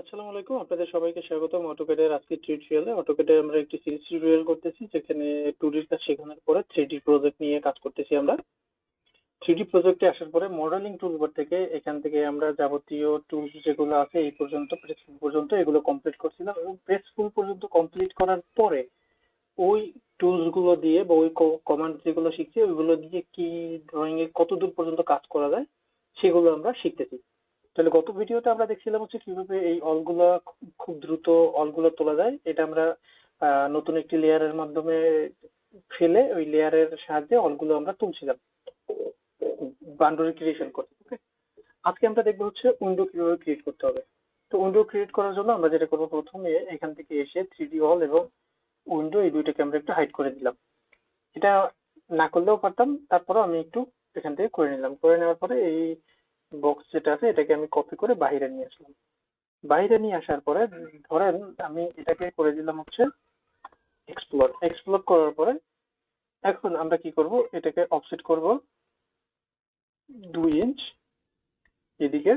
আসসালামু আলাইকুম, আপনাদের সবাইকে স্বাগতম অটোকেডের আজকের টিউটোরিয়ালে অটোকেডে আমরা একটি সিরিজ টিউটোরিয়াল করতেছি, যেখানে টু ডির কাজ শেখানোর পরে থ্রি ডি প্রজেক্ট নিয়ে কাজ করতেছি আমরা। থ্রি ডি প্রজেক্টে আসার পরে মডেলিং টুলবার থেকে এখান থেকে আমরা যাবতীয় টুলস যেগুলো আছে এই পর্যন্ত প্রেসফুল পর্যন্ত এগুলো কমপ্লিট করছিলাম এবং প্রেসফুল পর্যন্ত কমপ্লিট করার পরে ওই টুলসগুলো দিয়ে বা ওই কমান্ড যেগুলো শিখছি, ওইগুলো দিয়ে কি ড্রয়িং এ কত দূর পর্যন্ত কাজ করা যায়, সেগুলো আমরা শিখতেছি। তাহলে গত ভিডিওতে আমরা দেখছিলাম হচ্ছে কীভাবে এই অলগুলো খুব দ্রুত অলগুলো তোলা যায়। এটা আমরা নতুন একটি লেয়ারের মাধ্যমে ফেলে ওই লেয়ারের সাহায্যে অলগুলো আমরা তুলছিলাম। বান্ডরি ক্রিয়েশন করতে ওকে আজকে আমরা দেখব হচ্ছে উইন্ডো কীভাবে ক্রিয়েট করতে হবে। তো উইন্ডো ক্রিয়েট করার জন্য আমরা যেটা করব প্রথমে এখান থেকে এসে থ্রি ডি অল এবং উইন্ডো এই দুইটাকে আমরা একটু হাইড করে দিলাম। এটা না করলেও পারতাম, তারপরেও আমি একটু এখান থেকে করে নিলাম। করে নেওয়ার পরে এই বক্স যেটা আছে, এটাকে আমি কপি করে বাহিরে নিয়ে আসলাম। বাইরে নিয়ে আসার পরে, ধরেন আমি এটাকে করে দিলাম হচ্ছে এক্সপ্লোর এক্সপ্লোর করার পরে, এখন আমরা কি করব? এটাকে অফসেট করব দুই ইঞ্চ এদিকে,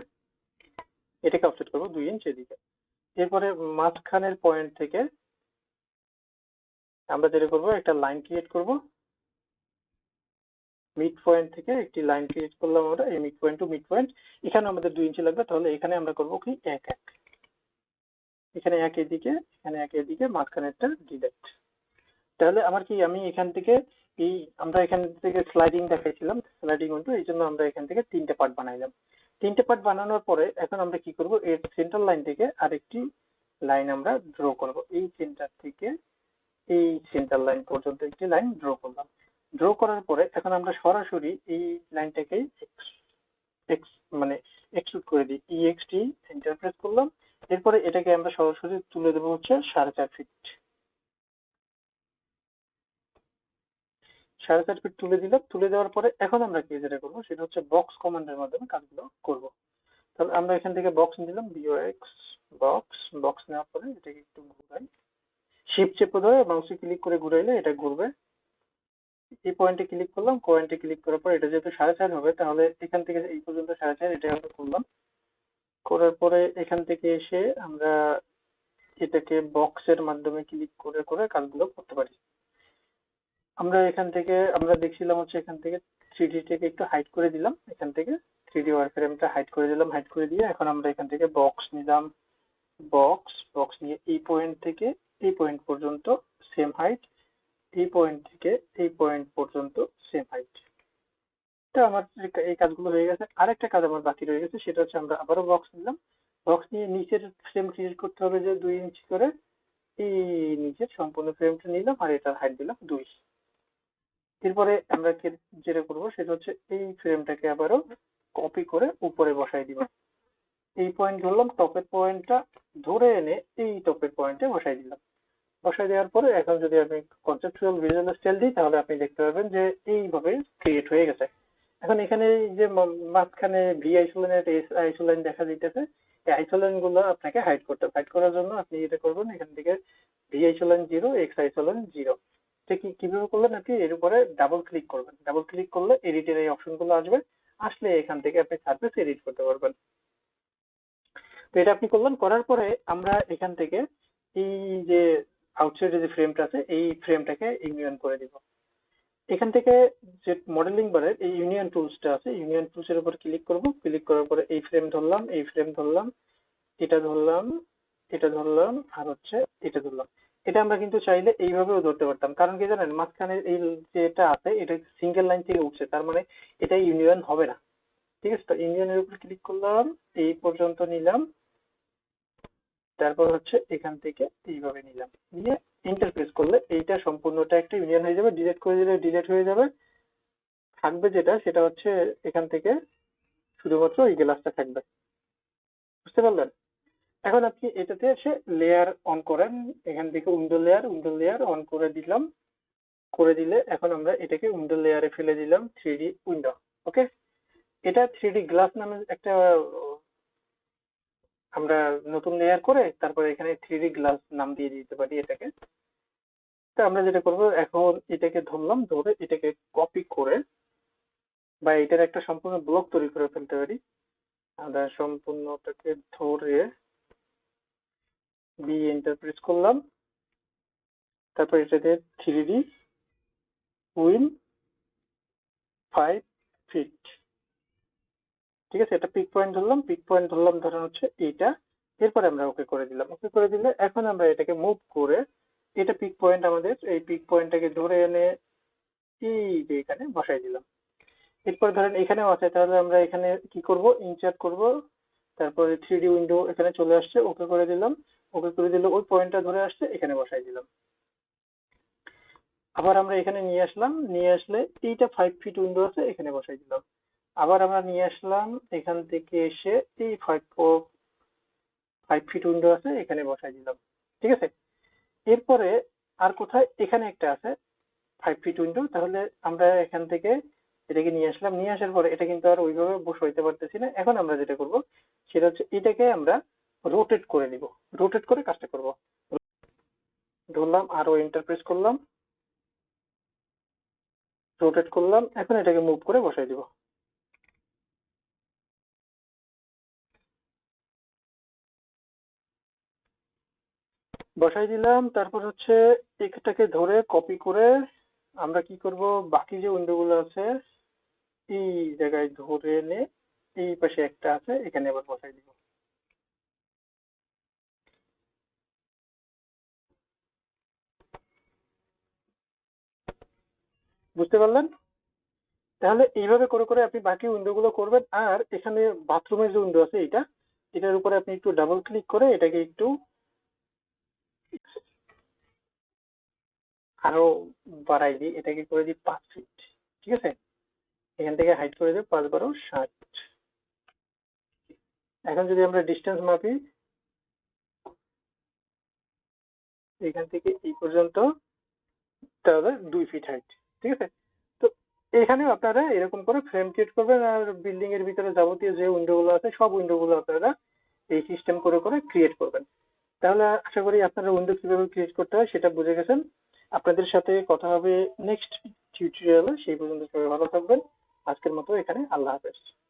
এটাকে অফসেট করব দুই ইঞ্চ এদিকে। এরপরে মাঝখানের পয়েন্ট থেকে আমরা যেটা করব, একটা লাইন ক্রিয়েট করব। মিড পয়েন্ট থেকে একটি লাইন ক্রিয়েট করলাম আমরা, এই mid point to mid point এখানে আমাদের দুই ইঞ্চি লাগবে, তাহলে এখানে আমরা করব কি, এক এক। এখানে এক এদিকে, এখানে এক এদিকে, মাঝখানেরটা ডিরেক্ট তাহলে আমার কি, আমি এখান থেকে এই, আমরা এখান থেকে স্লাইডিং দেখাইছিলাম স্লাইডিং উইন্ডো এই জন্য আমরা এখান থেকে তিনটে পার্ট বানাইলাম। তিনটে পার্ট বানানোর পরে এখন আমরা কি করব, এর সেন্টার লাইন থেকে আরেকটি লাইন আমরা ড্র করব। এই সেন্টার থেকে এই সেন্টার লাইন পর্যন্ত একটি লাইন ড্র করলাম। ড্র করার পরে এখন আমরা সরাসরি এই লাইনটাকে এক্স মানে এক্সট্রুড করে দিই। ইএক্সটি এন্টার প্রেস করলাম। এরপরে এটাকে আমরা সরাসরি তুলে দেবো হচ্ছে সাড়ে চার ফিট সাড়ে চার ফিট তুলে দিলাম। তুলে দেওয়ার পরে এখন আমরা কি যেটা করব, সেটা হচ্ছে বক্স কমান্ডের মাধ্যমে কাজগুলো করব। তাহলে আমরা এখান থেকে বক্স নিলাম বিওএক্স বক্স বক্স নেওয়ার পরে এটাকে একটু ঘুরাই। শিপ চেপে ধরে মাউসে ক্লিক করে ঘুরাইলে এটা ঘুরবে। এই পয়েন্টে ক্লিক করলাম পয়েন্টে ক্লিক করার পর এটা যেহেতু সাড়ে চার হবে, তাহলে এখান থেকে এই পর্যন্ত সাড়ে চার এটা আমরা করলাম। করার পরে এখান থেকে এসে আমরা এটাকে বক্সের মাধ্যমে ক্লিক করে করে কাজগুলো করতে পারি। আমরা এখান থেকে, আমরা দেখছিলাম হচ্ছে এখান থেকে থ্রি থেকে একটু হাইট করে দিলাম। এখান থেকে থ্রি ডি ওয়ার ফ্রেমটা হাইট করে দিলাম হাইট করে দিয়ে এখন আমরা এখান থেকে বক্স নিলাম। বক্স বক্স নিয়ে এই পয়েন্ট থেকে এই পয়েন্ট পর্যন্ত সেম হাইট এই পয়েন্ট থেকে এই পয়েন্ট পর্যন্ত সেম হাইট তো আমার এই- কাজগুলো হয়ে গেছে। আরেকটা কাজ আমার বাকি রয়ে গেছে, সেটা হচ্ছে আমরা আবারও বক্স নিলাম। বক্স নিয়ে নিচের ফ্রেম ক্রিয়েট করতে হবে যে দুই ইঞ্চি করে। এই নিচের সম্পূর্ণ ফ্রেমটা নিলাম আর এটার হাইট দিলাম দুই এরপরে আমরা যেটা করব, সেটা হচ্ছে এই ফ্রেমটাকে আবারও কপি করে উপরে বসাই দিব। এই পয়েন্ট ধরলাম টপের পয়েন্টটা ধরে এনে এই টপের পয়েন্টে বসাই দিলাম। বসাই দেওয়ার পরে এখন যদি আমি কনসেপচুয়াল ভিজুয়াল স্টাইল দিই, তাহলে আপনি দেখতে পাবেন যে এইভাবে ক্রিয়েট হয়ে গেছে। এখন এখানে যে মাঝখানে ভি আইসোলেন এস আইসোলেন দেখা দিতেছে, এই আইসোলেনগুলো আপনাকে হাইড করতে হাইড করার জন্য আপনি এটা করবেন, এখান থেকে V isoline zero X isoline zero কি, কীভাবে করলেন আপনি? এর উপরে ডাবল ক্লিক করবেন। ডাবল ক্লিক করলে এডিটের এই অপশনগুলো আসবে। আসলে এখান থেকে আপনি সার্ফেস এডিট করতে পারবেন। তো এটা আপনি করলেন। করার পরে আমরা এখান থেকে এই যে আউটসাইডে যে ফ্রেমটা আছে, এই ফ্রেমটাকে ইউনিয়ন করে দিব। এখান থেকে যে মডেলিং বারের এই ইউনিয়ন টুলসটা আছে ইউনিয়ন টুলসের উপর ক্লিক করব। ক্লিক করার পরে এই ফ্রেম ধরলাম, এই ফ্রেম ধরলাম, এটা ধরলাম এটা ধরলাম, আর হচ্ছে এটা ধরলাম। এটা আমরা কিন্তু চাইলে এইভাবেও ধরতে পারতাম। কারণ কি জানেন, মাঝখানে এই যেটা আছে, এটা সিঙ্গেল লাইন থেকে উঠছে, তার মানে এটা ইউনিয়ন হবে না। ঠিক আছে, তো ইউনিয়নের উপর ক্লিক করলাম, এই পর্যন্ত নিলাম তারপর হচ্ছে এখান থেকে এইভাবে নিলাম। নিয়ে ইন্টারপ্রেস করলে এইটা সম্পূর্ণটা একটা ইউনিয়ন হয়ে যাবে ডিলেট করে দিলে ডিলেট হয়ে যাবে। থাকবে যেটা, সেটা হচ্ছে এখান থেকে শুধুমাত্র এই গ্লাসটা থাকবে। বুঝতে পারলেন? এখন আপনি এটাতে এসে লেয়ার অন করেন। এখান থেকে window layer window layer on করে দিলাম। করে দিলে এখন আমরা এটাকে উইন্ডো লেয়ারে ফেলে দিলাম থ্রি উইন্ডো ওকে এটা থ্রি গ্লাস নামে একটা আমরা নতুন লেয়ার করে তারপরে এখানে থ্রি গ্লাস নাম দিয়ে দিতে পারি এটাকে। তো আমরা যেটা করব, এখন এটাকে ধরলাম, ধরে এটাকে কপি করে বা এটার একটা সম্পূর্ণ ব্লক তৈরি করে ফেলতে পারি। আমরা সম্পূর্ণটাকে ধরে বি এন্টার প্রেস করলাম। তারপর এটাতে থ্রি ডি উইন ফাইভ ঠিক আছে, এটা পিক পয়েন্ট ধরলাম পিক পয়েন্ট ধরলাম, ধরেন হচ্ছে এইটা। এরপরে আমরা ওকে করে দিলাম। ওকে করে দিলে এখন আমরা এটাকে মুভ করে, এটা পিক পয়েন্ট আমাদের, এই পিক পয়েন্টটাকে ধরে এনে এই যে এখানে বসাই দিলাম। এরপর ধরেন এখানেও আছে, তাহলে আমরা এখানে কি করব? ইনচার্ট করব। তারপরে থ্রি ডি উইন্ডো এখানে চলে আসছে ওকে করে দিলাম। ওকে করে দিলে ওই পয়েন্টটা ধরে আসছে, এখানে বসাই দিলাম। আবার আমরা এখানে নিয়ে আসলাম, নিয়ে আসলে এইটা ফাইভ ফিট উইন্ডো আছে, এখানে বসাই দিলাম। আবার আমরা নিয়ে আসলাম, এখান থেকে এসে এই ফাইভ ফাইভ ফিট উইন্ডো আছে, এখানে বসাই দিলাম। ঠিক আছে? এরপরে আর কোথায়? এখানে একটা আছে ফাইভ ফিট উইন্ডো তাহলে আমরা এখান থেকে এটাকে নিয়ে আসলাম। নিয়ে আসার পরে এটা কিন্তু আর ওইভাবে বসে হইতে পারতেছি না। এখন আমরা যেটা করব, সেটা হচ্ছে এটাকে আমরা রোটেট করে নিব। রোটেট করে কাজটা করব। ধরলাম আরও ইন্টারপ্রেস করলাম। রোটেট করলাম। এখন এটাকে মুভ করে বসাই দিব। বসাই দিলাম, তারপর হচ্ছে এটাকে ধরে কপি করে আমরা কি করব, বাকি যে উইন্ডো গুলো আছে, এই জায়গায় ধরে এনে এই পাশে একটা আছে, এখানে আবার বসাই দিব। বুঝতে পারলেন? তাহলে এইভাবে করে করে আপনি বাকি উইন্ডো গুলো করবেন, আর এখানে বাথরুমের যে উইন্ডো আছে এটা এটার উপরে আপনি একটু ডাবল ক্লিক করে এটাকে একটু আরও বাড়াই দিই, এটাকে করে দিই পাঁচ ফিট ঠিক আছে? এখান থেকে হাইট করে দিই পাঁচ বারো ষাট এখন যদি আমরা ডিস্টেন্স মাপি, এখান থেকে এই পর্যন্ত তাহলে দুই ফিট হাইট ঠিক আছে? তো এখানেও আপনারা এরকম করে ফ্রেম ক্রিয়েট করবেন আর বিল্ডিং এর ভিতরে যাবতীয় যে উইন্ডো গুলো আছে, সব উইন্ডো গুলো আপনারা এই সিস্টেম করে করে ক্রিয়েট করবেন। তাহলে আশা করি আপনারা উইন্ডো কীভাবে ক্রিয়েট করতে হয় সেটা বুঝে গেছেন। আপনাদের সাথে কথা হবে নেক্সট টিউটোরিয়ালে সেই পর্যন্ত সবাই ভালো থাকবেন। আজকের মতো এখানে। আল্লাহ হাফেজ।